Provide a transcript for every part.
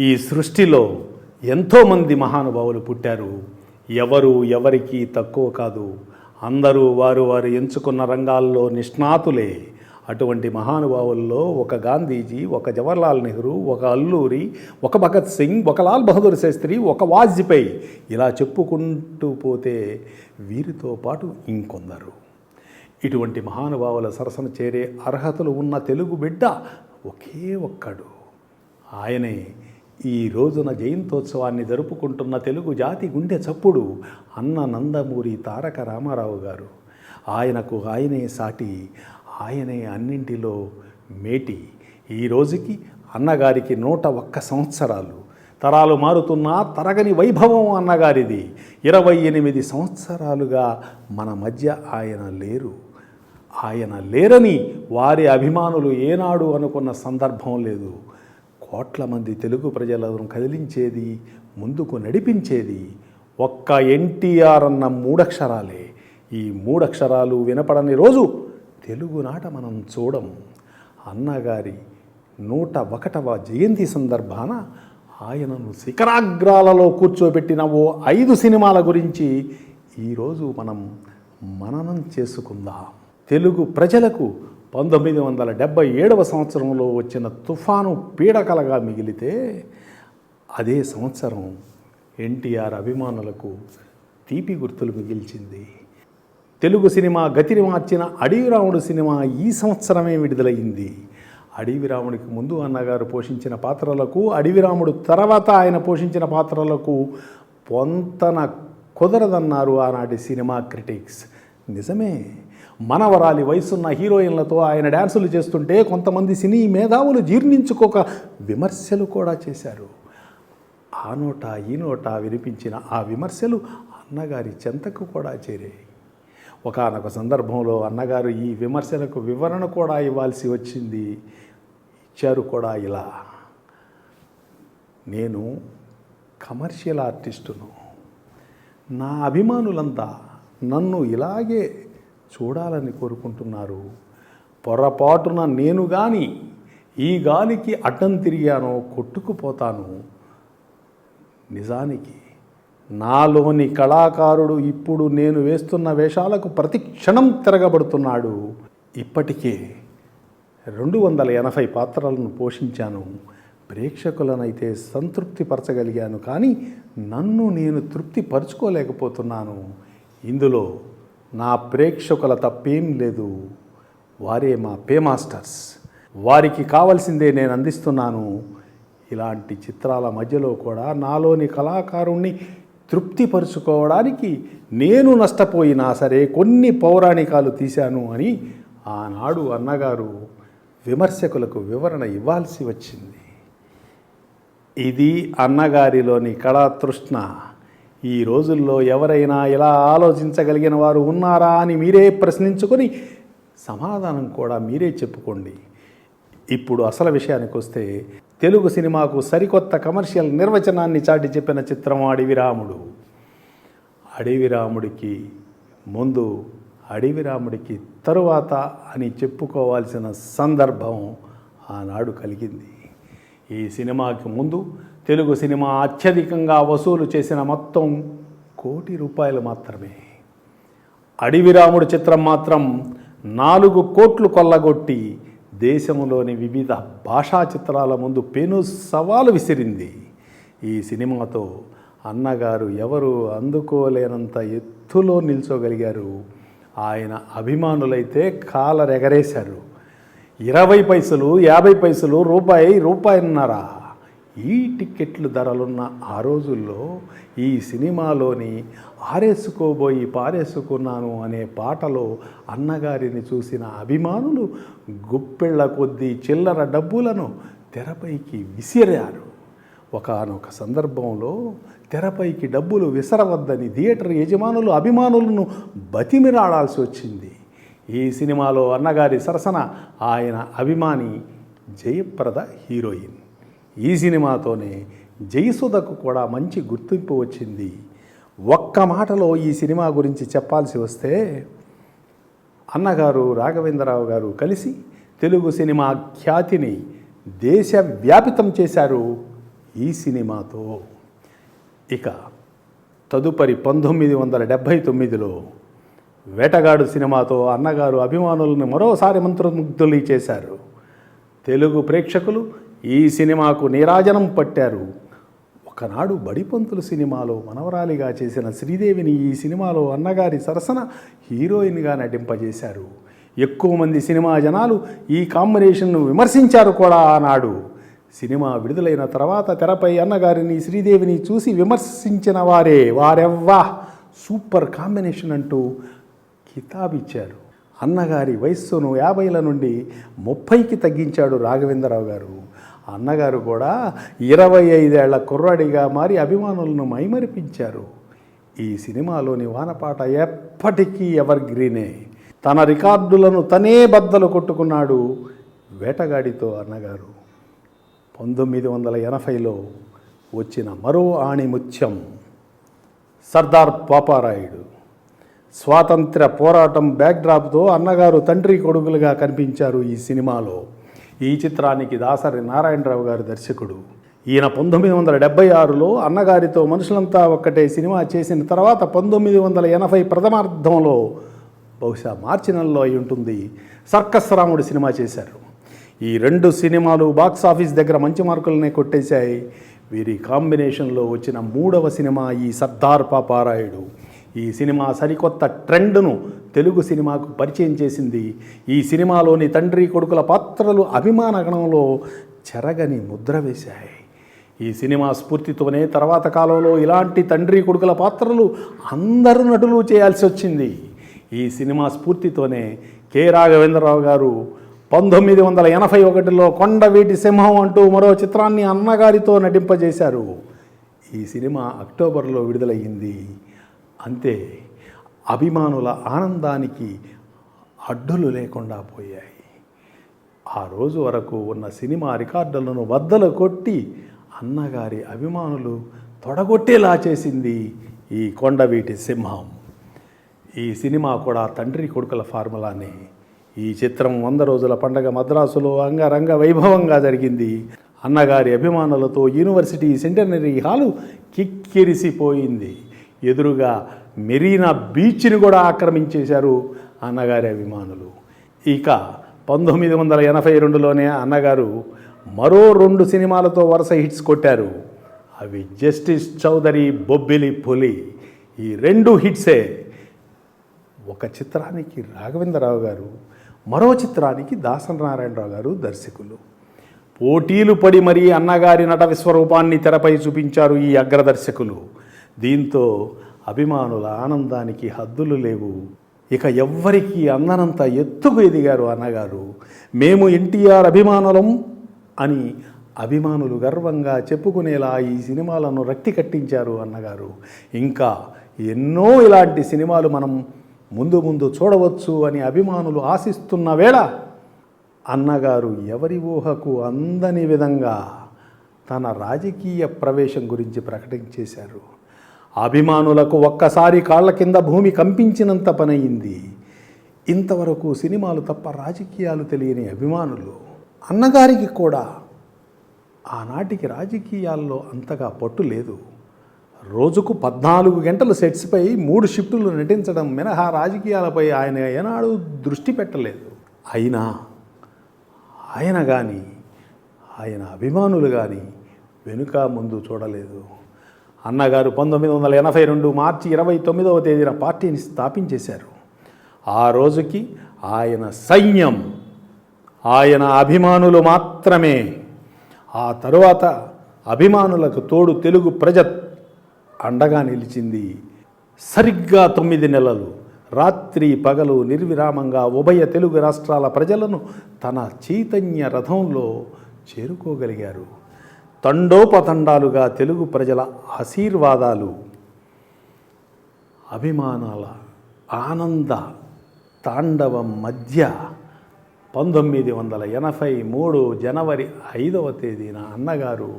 ఈ సృష్టిలో ఎంతోమంది మహానుభావులు పుట్టారు. ఎవరు ఎవరికి తక్కువ కాదు. అందరూ వారు వారు ఎంచుకున్న రంగాల్లో నిష్ణాతులే. అటువంటి మహానుభావుల్లో ఒక గాంధీజీ ఒక జవహర్లాల్ నెహ్రూ ఒక అల్లూరి ఒక భగత్ సింగ్ ఒక లాల్ బహదూర్ శాస్త్రి ఒక వాజ్పేయి ఇలా చెప్పుకుంటూ పోతే వీరితో పాటు ఇంకొందరు. ఇటువంటి మహానుభావుల సరసన చేరే అర్హతలు ఉన్న తెలుగు బిడ్డ ఒకే ఒక్కడు. ఆయనే ఈ రోజున జయంతోత్సవాన్ని జరుపుకుంటున్న తెలుగు జాతి గుండె చప్పుడు అన్న నందమూరి తారక రామారావు గారు. ఆయనకు ఆయనే సాటి ఆయనే అన్నింటిలో మేటి. ఈ రోజుకి అన్నగారికి నూట ఒక్క సంవత్సరాలు. తరాలు మారుతున్నా తరగని వైభవం అన్నగారిది. ఇరవై ఎనిమిది సంవత్సరాలుగా మన మధ్య ఆయన లేరు. ఆయన లేరని వారి అభిమానులు ఏనాడు అనుకున్న సందర్భం లేదు. కోట్ల మంది తెలుగు ప్రజలను కదిలించేది ముందుకు నడిపించేది ఒక్క ఎన్టీఆర్ అన్న మూడక్షరాలే. ఈ మూడక్షరాలు వినపడని రోజు తెలుగునాట మనం చూడం. అన్నగారి నూట ఒకటవ జయంతి సందర్భాన ఆయనను శిఖరాగ్రాలలో కూర్చోబెట్టిన ఓ ఐదు సినిమాల గురించి ఈరోజు మనం మననం చేసుకుందాం. తెలుగు ప్రజలకు పంతొమ్మిది వందల డెబ్భై ఏడవ సంవత్సరంలో వచ్చిన తుఫాను పీడకలగా మిగిలితే అదే సంవత్సరం ఎన్టీఆర్ అభిమానులకు తీపి గుర్తులు మిగిల్చింది. తెలుగు సినిమా గతిని మార్చిన అడవిరాముడు సినిమా ఈ సంవత్సరమే విడుదలయ్యింది. అడవిరాముడికి ముందు అన్నగారు పోషించిన పాత్రలకు అడవిరాముడు తర్వాత ఆయన పోషించిన పాత్రలకు పొంతన కుదరదన్నారు ఆనాటి సినిమా క్రిటిక్స్. నిజమే. మనవరాలి వయసున్న హీరోయిన్లతో ఆయన డ్యాన్సులు చేస్తుంటే కొంతమంది సినీ మేధావులు జీర్ణించుకోక విమర్శలు కూడా చేశారు. ఆ నోట ఈ నోట వినిపించిన ఆ విమర్శలు అన్నగారి చెంతకు కూడా చేరాయి. ఒకనొక సందర్భంలో అన్నగారు ఈ విమర్శలకు వివరణ కూడా ఇవ్వాల్సి వచ్చింది. ఇచ్చారు కూడా ఇలా. నేను కమర్షియల్ ఆర్టిస్టును. నా అభిమానులంతా నన్ను ఇలాగే చూడాలని కోరుకుంటున్నారు. పొరపాటున నేను కానీ ఈ గాలికి అడ్డం తిరిగానో కొట్టుకుపోతాను. నిజానికి నాలోని కళాకారుడు ఇప్పుడు నేను వేస్తున్న వేషాలకు ప్రతి క్షణం తిరగబడుతున్నాడు. ఇప్పటికే రెండు వందల ఎనభై పాత్రలను పోషించాను. ప్రేక్షకులనైతే సంతృప్తిపరచగలిగాను కానీ నన్ను నేను తృప్తి పరుచుకోలేకపోతున్నాను. ఇందులో నా ప్రేక్షకుల తప్పేం లేదు. వారే మా పే మాస్టర్స్. వారికి కావలసిందే నేను అందిస్తున్నాను. ఇలాంటి చిత్రాల మధ్యలో కూడా నాలోని కళాకారుణ్ణి తృప్తిపరుచుకోవడానికి నేను నష్టపోయినా సరే కొన్ని పౌరాణికాలు తీశాను అని ఆనాడు అన్నగారు విమర్శకులకు వివరణ ఇవ్వాల్సి వచ్చింది. ఇది అన్నగారిలోని కళాతృష్ణ. ఈ రోజుల్లో ఎవరైనా ఇలా ఆలోచించగలిగిన వారు ఉన్నారా అని మీరే ప్రశ్నించుకొని సమాధానం కూడా మీరే చెప్పుకోండి. ఇప్పుడు అసలు విషయానికి వస్తే తెలుగు సినిమాకు సరికొత్త కమర్షియల్ నిర్వచనాన్ని చాటి చెప్పిన చిత్రం అడవిరాముడు అడవిరాముడికి ముందు అడవిరాముడికి తరువాత అని చెప్పుకోవాల్సిన సందర్భం ఆనాడు కలిగింది. ఈ సినిమాకి ముందు తెలుగు సినిమా అత్యధికంగా వసూలు చేసిన మొత్తం కోటి రూపాయలు మాత్రమే. అడవిరాముడు చిత్రం మాత్రం నాలుగు కోట్లు కొల్లగొట్టి దేశంలోని వివిధ భాషా చిత్రాల ముందు పెను సవాలు విసిరింది. ఈ సినిమాతో అన్నగారు ఎవరు అందుకోలేనంత ఎత్తులో నిల్చోగలిగారు. ఆయన అభిమానులైతే కాలరెగరేశారు. ఇరవై పైసలు యాభై పైసలు రూపాయి రూపాయిన్నరా. ఈ టిక్కెట్లు ధరలున్న ఆ రోజుల్లో ఈ సినిమాలోని ఆరేసుకోబోయి పారేసుకున్నాను అనే పాటలో అన్నగారిని చూసిన అభిమానులు గుప్పెళ్ళ కొద్దీ చిల్లర డబ్బులను తెరపైకి విసిరారు. ఒకానొక సందర్భంలో తెరపైకి డబ్బులు విసరవద్దని థియేటర్ యజమానులు అభిమానులను బతిమిరాడాల్సి వచ్చింది ఈ సినిమాలో అన్నగారి సరసన ఆయన అభిమాని జయప్రద హీరోయిన్. ఈ సినిమాతోనే జయసుధకు కూడా మంచి గుర్తింపు వచ్చింది. ఒక్క మాటలో ఈ సినిమా గురించి చెప్పాల్సి వస్తే అన్నగారు రాఘవేంద్రరావు గారు కలిసి తెలుగు సినిమా ఖ్యాతిని దేశవ్యాపితం చేశారు ఈ సినిమాతో. ఇక తదుపరి పంతొమ్మిది వందల డెబ్భై తొమ్మిదిలో వేటగాడు సినిమాతో అన్నగారు అభిమానులను మరోసారి మంత్రముగ్ధులు చేశారు. తెలుగు ప్రేక్షకులు ఈ సినిమాకు నీరాజనం పట్టారు. ఒకనాడు బడిపంతులు సినిమాలో మనవరాలిగా చేసిన శ్రీదేవిని ఈ సినిమాలో అన్నగారి సరసన హీరోయిన్గా నటింపజేశారు. ఎక్కువ మంది సినిమా జనాలు ఈ కాంబినేషన్ను విమర్శించారు కూడా ఆనాడు. సినిమా విడుదలైన తర్వాత తెరపై అన్నగారిని శ్రీదేవిని చూసి విమర్శించిన వారే వారెవ్వా? సూపర్ కాంబినేషన్ అంటూ కితాబిచ్చారు. అన్నగారి వయస్సును యాభైల నుండి ముప్పైకి తగ్గించాడు రాఘవేంద్రరావు గారు. అన్నగారు కూడా ఇరవై ఐదేళ్ళ కుర్రాడిగా మారి అభిమానులను మైమరిపించారు. ఈ సినిమాలోని వానపాట ఎప్పటికీ ఎవర్ గ్రీనే తన రికార్డులను తనే బద్దలు కొట్టుకున్నాడు వేటగాడితో అన్నగారు. పంతొమ్మిది వందల ఎనభైలో వచ్చిన మరో ఆణిముత్యం సర్దార్ పాపారాయుడు. స్వాతంత్ర్య పోరాటం బ్యాక్డ్రాప్తో అన్నగారు తండ్రి కొడుకులుగా కనిపించారు ఈ సినిమాలో. ఈ చిత్రానికి దాసరి నారాయణరావు గారు దర్శకుడు. ఈయన పంతొమ్మిది వందల డెబ్బై ఆరులో అన్నగారితో మనుషులంతా ఒక్కటే సినిమా చేసిన తర్వాత పంతొమ్మిది వందల ఎనభై ప్రథమార్థంలో బహుశా మార్చి నెలలో అయి ఉంటుంది. సర్కస్ రాముడు సినిమా చేశారు. ఈ రెండు సినిమాలు బాక్స్ ఆఫీస్ దగ్గర మంచి మార్కులనే కొట్టేశాయి. వీరి కాంబినేషన్లో వచ్చిన మూడవ సినిమా ఈ సర్దార్ పాపారాయుడు. ఈ సినిమా సరికొత్త ట్రెండ్ను తెలుగు సినిమాకు పరిచయం చేసింది. ఈ సినిమాలోని తండ్రి కొడుకుల పాత్రలు అభిమానగణంలో చెరగని ముద్ర వేశాయి. ఈ సినిమా స్ఫూర్తితోనే తర్వాత కాలంలో ఇలాంటి తండ్రి కొడుకుల పాత్రలు అందరు నటులు చేయాల్సి వచ్చింది. ఈ సినిమా స్ఫూర్తితోనే కె. రాఘవేంద్రరావు గారు పంతొమ్మిది వందల ఎనభై ఒకటిలో కొండవీటి సింహం అంటూ మరో చిత్రాన్ని అన్నగారితో నటింపజేశారు. ఈ సినిమా అక్టోబర్లో విడుదలయ్యింది. అంతే అభిమానుల ఆనందానికి అడ్డులు లేకుండా పోయాయి. ఆ రోజు వరకు ఉన్న సినిమా రికార్డులను వద్దలు కొట్టి అన్నగారి అభిమానులు తొడగొట్టేలా చేసింది ఈ కొండవీటి సింహం. ఈ సినిమా కూడా తండ్రి కొడుకుల ఫార్ములానే. ఈ చిత్రం వంద రోజుల పండగ మద్రాసులో అంగరంగ వైభవంగా జరిగింది. అన్నగారి అభిమానులతో యూనివర్సిటీ సెంటనరీ హాలు కిక్కిరిసిపోయింది. ఎదురుగా మెరీనా బీచ్ని కూడా ఆక్రమించేశారు అన్నగారి అభిమానులు. ఇక పంతొమ్మిది వందల ఎనభై రెండులోనే అన్నగారు మరో రెండు సినిమాలతో వరుస హిట్స్ కొట్టారు. అవి జస్టిస్ చౌదరి బొబ్బిలి పులి. ఈ రెండు హిట్సే ఒక చిత్రానికి రాఘవేంద్రరావు గారు మరో చిత్రానికి దాసన్ నారాయణరావు గారు దర్శకులు. పోటీలు పడి మరీ అన్నగారి నట విశ్వరూపాన్ని తెరపై చూపించారు ఈ అగ్రదర్శకులు. దీంతో అభిమానుల ఆనందానికి హద్దులు లేవు. ఇక ఎవ్వరికీ అందనంత ఎత్తుకు ఎదిగారు అన్నగారు. మేము ఎన్టీఆర్ అభిమానులం అని అభిమానులు గర్వంగా చెప్పుకునేలా ఈ సినిమాలను రక్తి కట్టించారు అన్నగారు. ఇంకా ఎన్నో ఇలాంటి సినిమాలు మనం ముందు ముందు చూడవచ్చు అని అభిమానులు ఆశిస్తున్న వేళ అన్నగారు ఎవరి ఊహకు అందని విధంగా తన రాజకీయ ప్రవేశం గురించి ప్రకటించేశారు. అభిమానులకు ఒక్కసారి కాళ్ళ కింద భూమి కంపించినంత పనయింది. ఇంతవరకు సినిమాలు తప్ప రాజకీయాలు తెలియని అభిమానులు అన్నగారికి కూడా ఆనాటికి రాజకీయాల్లో అంతగా పట్టు లేదు. రోజుకు పద్నాలుగు గంటలు సెట్స్పై మూడు షిఫ్టులు నటించడం మినహా రాజకీయాలపై ఆయన ఏనాడు దృష్టి పెట్టలేదు. అయినా ఆయన కానీ ఆయన అభిమానులు కానీ వెనుక ముందు చూడలేదు. అన్నగారు పంతొమ్మిది వందల ఎనభై రెండు మార్చి ఇరవై తొమ్మిదవ తేదీన పార్టీని స్థాపించేశారు. ఆ రోజుకి ఆయన సైన్యం ఆయన అభిమానులు మాత్రమే. ఆ తరువాత అభిమానులకు తోడు తెలుగు ప్రజ అండగా నిలిచింది. సరిగ్గా తొమ్మిది నెలలు రాత్రి పగలు నిర్విరామంగా ఉభయ తెలుగు రాష్ట్రాల ప్రజలను తన చైతన్య రథంలో చేరుకోగలిగారు. తండోపతండాలుగా తెలుగు ప్రజల ఆశీర్వాదాలు అభిమానాల ఆనంద తాండవం మధ్య పంతొమ్మిది వందల ఎనభై మూడు జనవరి ఐదవ తేదీన అన్నగారు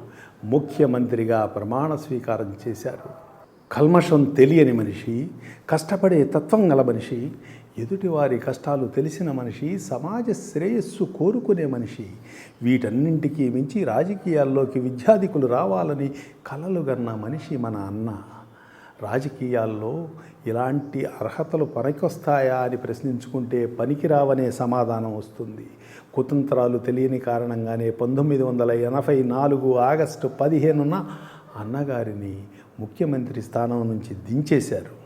ముఖ్యమంత్రిగా ప్రమాణ స్వీకారం చేశారు. కల్మషం తెలియని మనిషి కష్టపడే తత్వం గల మనిషి ఎదుటివారి కష్టాలు తెలిసిన మనిషి సమాజ శ్రేయస్సు కోరుకునే మనిషి వీటన్నింటికీ మించి రాజకీయాల్లోకి విద్యాధికులు రావాలని కలలుగన్న మనిషి మన అన్న. రాజకీయాల్లో ఇలాంటి అర్హతలు పనికొస్తాయా అని ప్రశ్నించుకుంటే పనికిరావనే సమాధానం వస్తుంది. కుతంత్రాలు తెలియని కారణంగానే పంతొమ్మిది వందల ఎనభై నాలుగు ఆగస్టు పదిహేనున అన్నగారిని ముఖ్యమంత్రి స్థానం నుంచి దించేశారు.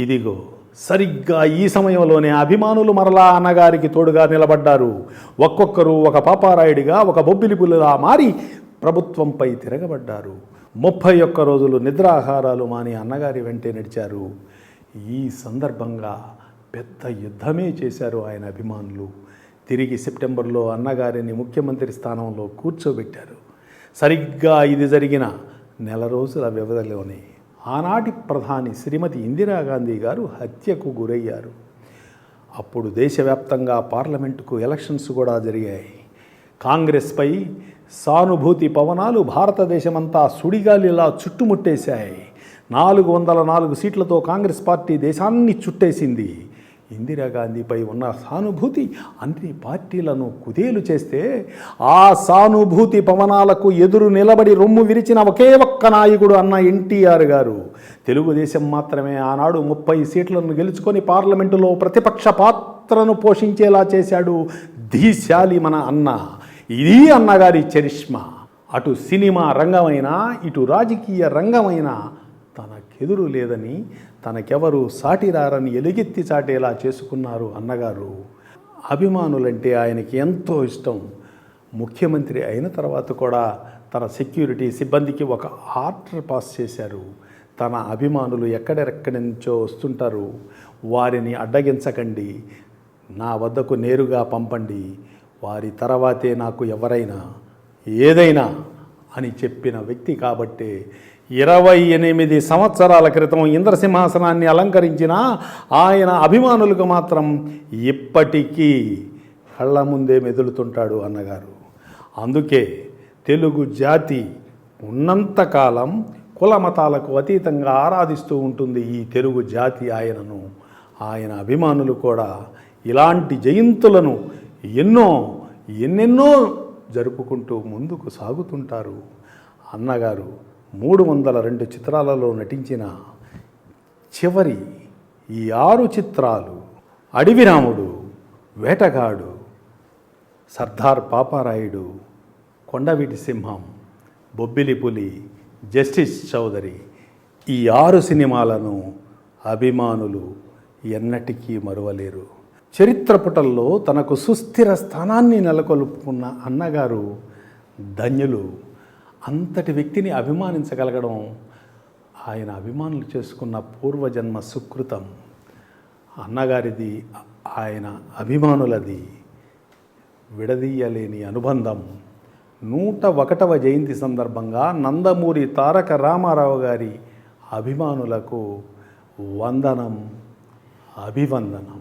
ఇదిగో సరిగ్గా ఈ సమయంలోనే అభిమానులు మరలా అన్నగారికి తోడుగా నిలబడ్డారు. ఒక్కొక్కరు ఒక పాపారాయుడిగా ఒక బొబ్బిలిపులుగా మారి ప్రభుత్వంపై తిరగబడ్డారు. ముప్పై ఒక్క రోజులు నిద్రాహారాలు మాని అన్నగారి వెంటే నడిచారు. ఈ సందర్భంగా పెద్ద యుద్ధమే చేశారు ఆయన అభిమానులు. తిరిగి సెప్టెంబర్లో అన్నగారిని ముఖ్యమంత్రి స్థానంలో కూర్చోబెట్టారు. సరిగ్గా ఇది జరిగిన నెల రోజుల వ్యవధిలోనే ఆనాటి ప్రధాని శ్రీమతి ఇందిరాగాంధీ గారు హత్యకు గురయ్యారు. అప్పుడు దేశవ్యాప్తంగా పార్లమెంటుకు ఎలక్షన్స్ కూడా జరిగాయి. కాంగ్రెస్పై సానుభూతి పవనాలు భారతదేశమంతా సుడిగాలిలా చుట్టుముట్టేశాయి. నాలుగు వందల నాలుగు సీట్లతో కాంగ్రెస్ పార్టీ దేశాన్ని చుట్టేసింది. ఇందిరాగాంధీపై ఉన్న సానుభూతి అన్ని పార్టీలను కుదేలు చేస్తే ఆ సానుభూతి పవనాలకు ఎదురు నిలబడి రొమ్ము విరిచిన ఒకే ఒక్క నాయకుడు అన్న ఎన్టీఆర్ గారు తెలుగుదేశం మాత్రమే ఆనాడు ముప్పై సీట్లను గెలుచుకొని పార్లమెంటులో ప్రతిపక్ష పాత్రను పోషించేలా చేశాడు ధీశాలి మన అన్న. ఇది అన్నగారి చరిష్మా. అటు సినిమా రంగమైనా ఇటు రాజకీయ రంగమైనా తనకెదురు లేదని తనకెవరు సాటిరారని ఎలుగెత్తి చాటేలా చేసుకున్నారు అన్నగారు. అభిమానులంటే ఆయనకి ఎంతో ఇష్టం. ముఖ్యమంత్రి అయిన తర్వాత కూడా తన సెక్యూరిటీ సిబ్బందికి ఒక ఆర్డర్ పాస్ చేశారు. తన అభిమానులు ఎక్కడెక్కడి నుంచో వస్తుంటారు. వారిని అడ్డగించకండి. నా వద్దకు నేరుగా పంపండి. వారి తర్వాతే నాకు ఎవరైనా ఏదైనా అని చెప్పిన వ్యక్తి కాబట్టే ఇరవై ఎనిమిది సంవత్సరాల క్రితం ఇంద్రసింహాసనాన్ని అలంకరించిన ఆయన అభిమానులకు మాత్రం ఇప్పటికీ కళ్ళ ముందే మెదులుతుంటాడు అన్నగారు. అందుకే తెలుగు జాతి ఉన్నంతకాలం కుల మతాలకు అతీతంగా ఆరాధిస్తూ ఉంటుంది ఈ తెలుగు జాతి ఆయనను. ఆయన అభిమానులు కూడా ఇలాంటి జయంతులను ఎన్నో ఎన్నెన్నో జరుపుకుంటూ ముందుకు సాగుతుంటారు. అన్నగారు మూడు వందల రెండు చిత్రాలలో నటించిన చివరి ఈ ఆరు చిత్రాలు అడవిరాముడు వేటగాడు సర్దార్ పాపారాయుడు కొండవీటి సింహం బొబ్బిలి పులి జస్టిస్ చౌదరి ఈ ఆరు సినిమాలను అభిమానులు ఎన్నటికీ మరువలేరు. చరిత్ర పుటల్లో తనకు సుస్థిర స్థానాన్ని నెలకొల్పుకున్న అన్నగారు ధన్యులు. అంతటి వ్యక్తిని అభిమానించగలగడం ఆయన అభిమానులు చేసుకున్న పూర్వజన్మ సుకృతం. అన్నగారిది ఆయన అభిమానులది విడదీయలేని అనుబంధం. నూట ఒకటవ జయంతి సందర్భంగా నందమూరి తారక రామారావు గారి అభిమానులకు వందనం అభివందనం.